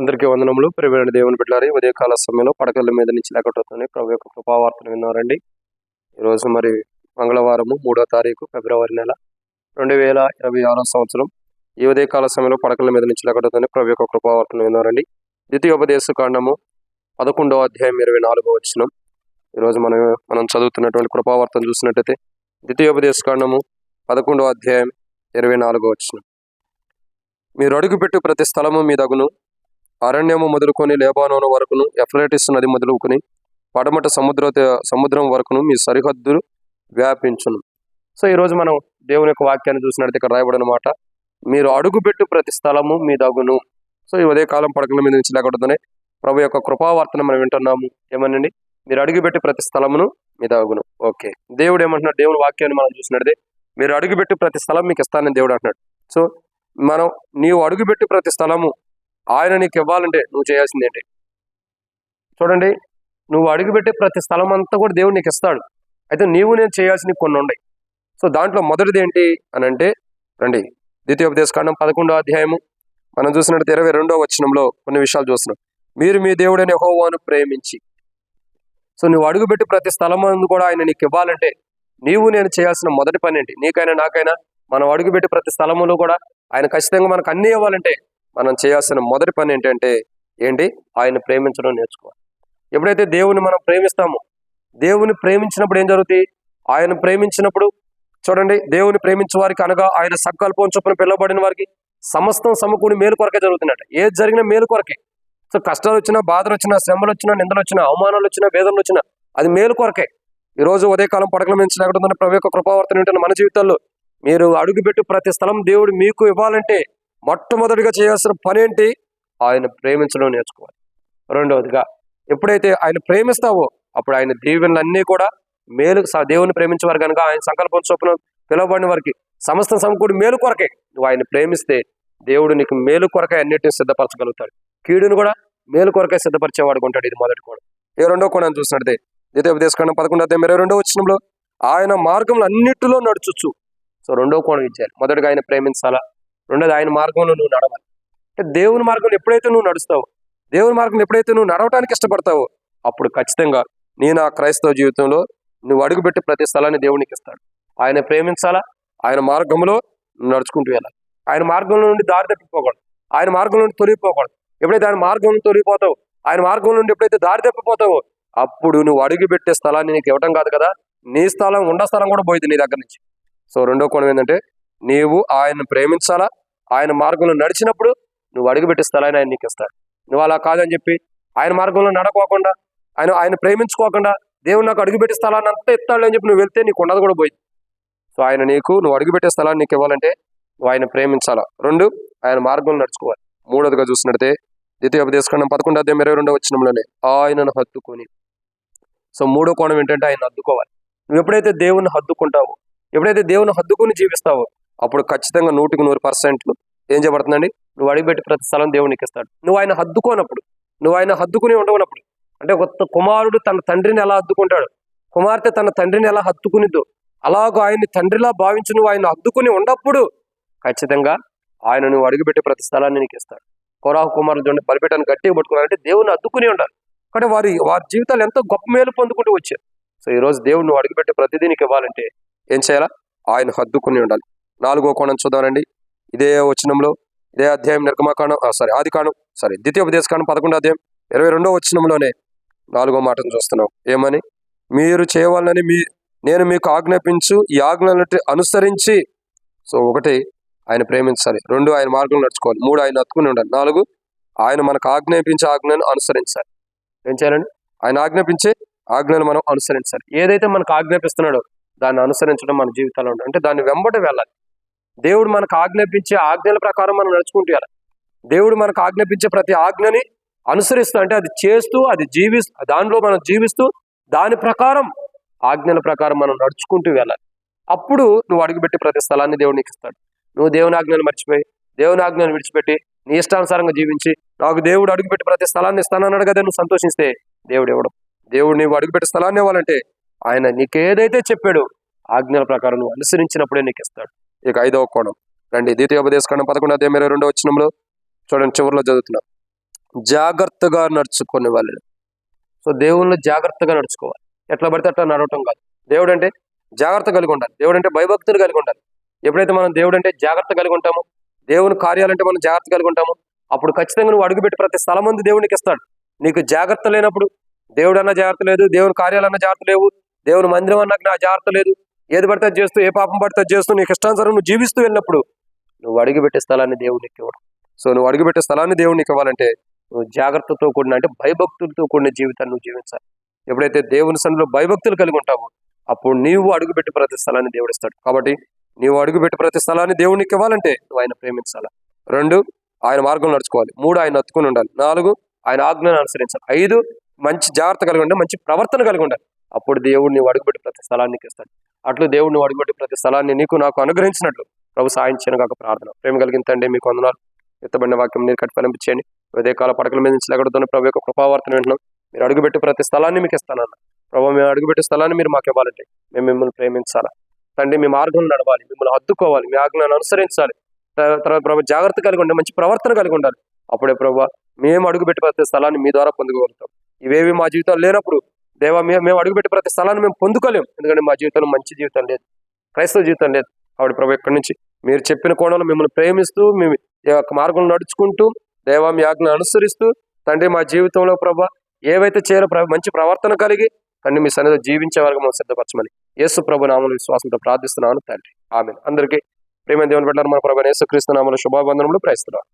అందరికీ వందనములు. ప్రియమైన దేవుని బిడ్డారి ఉదయకాల సమయంలో పడకల మీద నుంచి లేకపోతుంది ప్రభు యొక్క కృపావార్తను విన్నారండి. ఈరోజు మరి మంగళవారము మూడో తారీఖు ఫిబ్రవరి నెల రెండు వేల ఇరవై ఆరో సంవత్సరం. ఈ ఉదయకాల సమయంలో పడకల మీద నుంచి లేకపోతుంది ప్రభు యొక్క కృపావార్తను విన్నారండి. ద్వితీయోపదేశ కాండము పదకొండో అధ్యాయం ఇరవై నాలుగో వచ్చిన ఈరోజు మనం మనం చదువుతున్నటువంటి కృపావార్తను చూసినట్టయితే ద్వితీయోపదేశ కాండము పదకొండో అధ్యాయం ఇరవై నాలుగో వచ్చిన మీరు అడుగుపెట్టు ప్రతి స్థలము మీ దగును అరణ్యము మొదలుకొని లేబానోను వరకును ఎఫ్లైటిస్ నది మొదలుకొని పడమట సముద్ర సముద్రం వరకును మీ సరిహద్దులు వ్యాపించును. సో ఈరోజు మనం దేవుని యొక్క వాక్యాన్ని చూసినట్టు ఇక్కడ రాయబడిన మాట మీరు అడుగుపెట్టు ప్రతి స్థలము మీ దగును సో ఈ ఉదయ కాలం పడకల మీద నుంచి లేకపోతేనే ప్రభు యొక్క కృపావార్తను మనం వింటున్నాము. ఏమనండి? మీరు అడుగుపెట్టి ప్రతి స్థలమును మీ దగును ఓకే. దేవుడు ఏమంటున్నాడు? దేవుని వాక్యాన్ని మనం చూసినట్టే మీరు అడుగుపెట్టి ప్రతి స్థలం మీకు ఇస్తానని దేవుడు అంటున్నాడు. సో మనం నీవు అడుగుపెట్టి ప్రతి స్థలము ఆయన నీకు ఇవ్వాలంటే నువ్వు చేయాల్సింది ఏంటి? చూడండి నువ్వు అడుగుపెట్టే ప్రతి స్థలం అంతా కూడా దేవుడు నీకు ఇస్తాడు. అయితే నీవు నేను చేయాల్సినవి కొన్ని ఉన్నాయి. సో దాంట్లో మొదటిది ఏంటి అని అంటే రండి ద్వితీయోపదేశ కాండం పదకొండో అధ్యాయము మనం చూసినట్టు ఇరవై రెండో వచనంలో కొన్ని విషయాలు చూస్తున్నాం. మీరు మీ దేవుడైన హోవాను ప్రేమించి సో నువ్వు అడుగుపెట్టి ప్రతి స్థలం కూడా ఆయన నీకు ఇవ్వాలంటే నీవు నేను చేయాల్సిన మొదటి పని ఏంటి? నీకైనా నాకైనా మనం అడుగుపెట్టి ప్రతి స్థలంలో కూడా ఆయన ఖచ్చితంగా మనకు అన్ని ఇవ్వాలంటే మనం చేయాల్సిన మొదటి పని ఏంటంటే ఏంటి? ఆయన ప్రేమించడం నేర్చుకోవాలి. ఎప్పుడైతే దేవుని మనం ప్రేమిస్తామో దేవుని ప్రేమించినప్పుడు ఏం జరుగుతుంది ఆయన ప్రేమించినప్పుడు చూడండి దేవుని ప్రేమించే వారికి అనగా ఆయన సంకల్పం చొప్పున పిలువబడిన వారికి సమస్తం సమకూడి మేలు కొరకే జరుగుతున్నట్టు ఏది జరిగినా మేలు కొరకే. సో కష్టాలు వచ్చినా బాధలు వచ్చినా శ్రమలు వచ్చినా నిందలు వచ్చినా అవమానాలు వచ్చినా వేదనలు వచ్చినా అది మేలు కొరకే. ఈ రోజు ఉదయకాలం పడకల నుంచి లేకుండా ప్రభు యొక్క కృపావర్తన ఉంటున్న మన జీవితాల్లో మీరు అడుగుపెట్టు ప్రతి స్థలం దేవుడు మీకు ఇవ్వాలంటే మొట్టమొదటిగా చేయాల్సిన పని ఏంటి ఆయన ప్రేమించడం నేర్చుకోవాలి. రెండవదిగా ఎప్పుడైతే ఆయన ప్రేమిస్తావో అప్పుడు ఆయన దీవెనలన్నీ కూడా మేలు దేవుని ప్రేమించేవారు కనుక ఆయన సంకల్పం చొప్పున పిలువబడిన వారికి సమస్త సమకూడి మేలు కొరకే. నువ్వు ఆయన ప్రేమిస్తే దేవుడు నీకు మేలు కొరకే అన్నిటిని సిద్ధపరచగలుగుతాడు. కీడును కూడా మేలు కొరకే సిద్ధపరిచేవాడు ఉంటాడు ఇది మొదటి కూడా ఏ రెండో కోణాన్ని చూసినట్టే ద్వితీయ ఉపదేశకాండం పదకొండు అధ్యాయం ఇరవై రెండో వచ్చినంలో ఆయన మార్గంలో అన్నిటిలో నడుచుచ్చు సో రెండో కోణం ఇచ్చారు మొదటిగా ఆయన ప్రేమించాలా? రెండోది ఆయన మార్గంలో నువ్వు నడవాలి. అంటే దేవుని మార్గంలో ఎప్పుడైతే నువ్వు నడుస్తావో దేవుని మార్గంలో ఎప్పుడైతే నువ్వు నడవటానికి ఇష్టపడతావో అప్పుడు ఖచ్చితంగా నేను నా క్రైస్తవ జీవితంలో నువ్వు అడుగుపెట్టి ప్రతి స్థలాన్ని దేవునికి ఇస్తాడు. ఆయన ప్రేమించాలా? ఆయన మార్గంలో నడుచుకుంటూ వెళ్ళాలి. ఆయన మార్గంలో నుండి దారి తప్పిపోకూడదు. ఆయన మార్గంలో నుండి తొలగిపోకూడదు. ఎప్పుడైతే ఆయన మార్గం నుండి తొలిగిపోతావు ఆయన మార్గం నుండి ఎప్పుడైతే దారి తప్పిపోతావో అప్పుడు నువ్వు అడుగుపెట్టే స్థలాన్ని నీకు ఇవ్వటం కాదు కదా? నీ స్థలం ఉండ స్థలం కూడా పోయింది నీ దగ్గర నుంచి. సో రెండో కోణం ఏంటంటే నీవు ఆయన్ని ప్రేమించాలా? ఆయన మార్గంలో నడిచినప్పుడు నువ్వు అడుగుపెట్టే స్థలాన్ని ఆయన నీకు ఇస్తాడు. నువ్వు అలా కాదని చెప్పి ఆయన మార్గంలో నడకోకుండా ఆయన ఆయన ప్రేమించుకోకుండా దేవుడు నాకు అడుగుపెట్టే స్థలాన్ని అంతా ఇస్తాడు అని చెప్పి నువ్వు వెళ్తే నీకు ఉండదు కూడా పోయింది. సో ఆయన నీకు నువ్వు అడుగుపెట్టే స్థలాన్ని నీకు ఇవ్వాలంటే నువ్వు ఆయన ప్రేమించాలా? రెండు ఆయన మార్గంలో నడుచుకోవాలి. మూడోదిగా చూసినట్టే ద్వితీయ ఉపదేశకాండం పదకొండు అధ్యాయం ఇరవై రెండో వచ్చినంలోనే ఆయనను హత్తుకొని. సో మూడో కోణం ఏంటంటే ఆయన హద్దుకోవాలి నువ్వు ఎప్పుడైతే దేవుని హద్దుకుంటావో ఎప్పుడైతే దేవుని హద్దుకుని జీవిస్తావో అప్పుడు ఖచ్చితంగా నూటికి నూరు పర్సెంట్లు ఏం చేయబడుతుందండి? నువ్వు అడిగిపెట్టి ప్రతి స్థలం దేవునికి ఇస్తాడు. నువ్వు ఆయన హద్దుకోనప్పుడు నువ్వు ఆయన హద్దుకుని ఉండవునప్పుడు అంటే ఒక కుమారుడు తన తండ్రిని ఎలా హద్దుకుంటాడు? కుమార్తె తన తండ్రిని ఎలా హత్తుకునిద్దు అలాగో ఆయన్ని తండ్రిలా భావించి నువ్వు ఆయన హద్దుకుని ఉండప్పుడు ఖచ్చితంగా ఆయన నువ్వు అడుగుపెట్టే ప్రతి స్థలాన్ని నీకు ఇస్తాడు. కొరాహు కుమారుడు చూడండి బలిపెట్టాన్ని గట్టిగా పట్టుకున్నారంటే దేవుని అద్దుకుని ఉండాలి. కానీ వారి వారి జీవితాలు ఎంతో గొప్ప మేలు పొందుకుంటూ వచ్చారు సో ఈ రోజు దేవుడు నువ్వు అడుగుపెట్టే ప్రతిదీ నీకు ఇవ్వాలంటే ఏం చేయాలా? ఆయన హద్దుకుని ఉండాలి. నాలుగో కోణం చూద్దామండి. ఇదే వచనంలో ఇదే అధ్యాయం నిర్గమకాండం సారీ ఆది కాండం సారీ ద్వితీయ ఉపదేశకాండం పదకొండో అధ్యాయం ఇరవై రెండో వచనంలోనే నాలుగో మాటను చూస్తున్నాం. ఏమని? మీరు చేయవాలని మీ నేను మీకు ఆజ్ఞాపించు ఈ ఆజ్ఞలను అనుసరించి సో ఒకటి ఆయన ప్రేమించాలి రెండు ఆయన మార్గంలో నడుచుకోవాలి మూడు ఆయన హత్తుకుని ఉండాలి నాలుగు ఆయన మనకు ఆజ్ఞాపించే ఆజ్ఞను అనుసరించాలి. ఏం చేయాలండి? ఆయన ఆజ్ఞాపించే ఆజ్ఞను మనం అనుసరించాలి. ఏదైతే మనకు ఆజ్ఞాపిస్తున్నాడో దాన్ని అనుసరించడం మన జీవితాల్లో ఉండాలి. అంటే దాన్ని వెంబడి వెళ్ళాలి. దేవుడు మనకు ఆజ్ఞాపించే ఆజ్ఞల ప్రకారం మనం నడుచుకుంటూ దేవుడు మనకు ఆజ్ఞాపించే ప్రతి ఆజ్ఞని అనుసరిస్తూ అంటే అది చేస్తూ అది జీవిస్తూ దానిలో మనం జీవిస్తూ దాని ప్రకారం ఆజ్ఞల ప్రకారం మనం నడుచుకుంటూ వెళ్ళాలి. అప్పుడు నువ్వు అడుగుపెట్టి ప్రతి స్థలాన్ని దేవుడు నీకు ఇస్తాడు. నువ్వు దేవుని ఆజ్ఞను మర్చిపోయి దేవుని ఆజ్ఞను విడిచిపెట్టి నీ ఇష్టానుసారంగా జీవించి నాకు దేవుడు అడుగుపెట్టి ప్రతి స్థలాన్ని ఇస్తానన్నాడు కదా నువ్వు సంతోషిస్తే దేవుడు ఇవ్వడం. దేవుడు నువ్వు అడుగుపెట్టి స్థలాన్ని ఇవ్వాలంటే ఆయన నీకేదైతే చెప్పాడో ఆజ్ఞల ప్రకారం నువ్వు అనుసరించినప్పుడే నీకు ఇస్తాడు. ఇక ఐదవ కోణం. రండి ద్వితీయోపదేశ కాండం పదకొండు అధ్యాయం ఇరవై రెండో వచ్చినంలో చూడండి చివరిలో చదువుతున్నాం. జాగ్రత్తగా నడుచుకునే వాళ్ళు సో దేవుళ్ళు జాగ్రత్తగా నడుచుకోవాలి. ఎట్లా పడితే అట్లా నడవటం కాదు. దేవుడు అంటే జాగ్రత్త కలిగి ఉండాలి. దేవుడు అంటే భయభక్తులు కలిగి ఉండాలి. ఎప్పుడైతే మనం దేవుడు అంటే జాగ్రత్త కలిగి ఉంటామో దేవుని కార్యాలంటే మనం జాగ్రత్త కలిగి ఉంటామో అప్పుడు ఖచ్చితంగా నువ్వు అడుగుపెట్టి ప్రతి స్థలం మంది దేవునికి ఇస్తాడు. నీకు జాగ్రత్త లేనప్పుడు దేవుడు అన్న జాగ్రత్త లేదు దేవుని కార్యాలన్న జాగ్రత్త లేవు దేవుని మందిరం అన్న నా జాగ్రత్త లేదు ఏది పడితే చేస్తూ ఏ పాపం పడితే చేస్తూ నీకు ఇష్టానుసారం నువ్వు జీవిస్తూ వెళ్ళినప్పుడు నువ్వు అడుగుపెట్టే స్థలాన్ని దేవునికి ఇవ్వడం. సో నువ్వు అడుగుపెట్టే స్థలాన్ని దేవునికి ఇవ్వాలంటే నువ్వు జాగ్రత్తతో కూడిన అంటే భయభక్తులతో కూడిన జీవితాన్ని నువ్వు జీవించాలి. ఎప్పుడైతే దేవుని సన్నిలో భయభక్తులు కలిగి ఉంటావో అప్పుడు నీవు అడుగుపెట్టి ప్రతి స్థలాన్ని దేవుడు ఇస్తాడు. కాబట్టి నీవు అడుగుపెట్టి ప్రతి స్థలాన్ని దేవునికి ఇవ్వాలంటే నువ్వు ఆయన ప్రేమించాలి? రెండు ఆయన మార్గం నడుచుకోవాలి. మూడు ఆయన అతుకుని ఉండాలి. నాలుగు ఆయన ఆజ్ఞను అనుసరించాలి. ఐదు మంచి జాగ్రత్త కలిగి ఉండాలి. మంచి ప్రవర్తన కలిగి ఉండాలి. అప్పుడు దేవుడు నువ్వు అడుగుపెట్టి ప్రతి స్థలాన్ని ఇస్తాడు అట్లు దేవుడు నువ్వు అడుగుపెట్టి ప్రతి స్థలాన్ని నీకు నాకు అనుగ్రహించినట్లు ప్రభు సాయించిన కాక ప్రార్థన. ప్రేమ కలిగిన తండ్రి మీకు వందనాలు. ఎత్తబడిన వాక్యం మీరు కట్టి ఫలింపించండి ఉదయ కాల పడకల మీద నుంచి ఎగడుతున్న ప్రభు యొక్క కృపావార్తను వింటున్నాం. మీరు అడుగుపెట్టి ప్రతి స్థలాన్ని మీకు ఇస్తానన్న. ప్రభు మేము అడుగుపెట్టే స్థలాన్ని మీరు మాకు ఇవ్వాలంటే మేము మిమ్మల్ని ప్రేమించాలా? తండ్రి మీ మార్గంలో నడవాలి మిమ్మల్ని హద్దుకోవాలి మీ ఆజ్ఞలను అనుసరించాలి. తర్వాత ప్రభు జాగ్రత్త కలిగి ఉండాలి మంచి ప్రవర్తన కలిగి ఉండాలి. అప్పుడే ప్రభు మేము అడుగుపెట్టి ప్రతి స్థలాన్ని మీ ద్వారా పొందుకోగలుగుతాం. ఇవేవి మా జీవితాలు లేనప్పుడు దేవా మేము మేము అడుగుపెట్టి ప్రతి స్థలాన్ని మేము పొందుకోలేము ఎందుకంటే మా జీవితంలో మంచి జీవితం లేదు క్రైస్తవ జీవితం లేదు. ఆవిడ ప్రభు ఇక్కడి నుంచి మీరు చెప్పిన కోణంలో మిమ్మల్ని ప్రేమిస్తూ మేము యొక్క మార్గంలో నడుచుకుంటూ దేవా మీ అనుసరిస్తూ తండ్రి మా జీవితంలో ప్రభ ఏవైతే చేయాలో మంచి ప్రవర్తన కలిగి తండ్రి మీ సన్నిధిలో జీవించే వరకు మనం సిద్ధపరచమని యేసు ప్రభు నామలు విశ్వాసంతో ప్రార్థిస్తున్నాను తండ్రి. ఆమె అందరికీ ప్రేమ దేవుని పెట్టారు మన ప్రభు యేసు క్రీస్తు నామలు శుభాబంధనములు ప్రయత్నిస్తున్నాను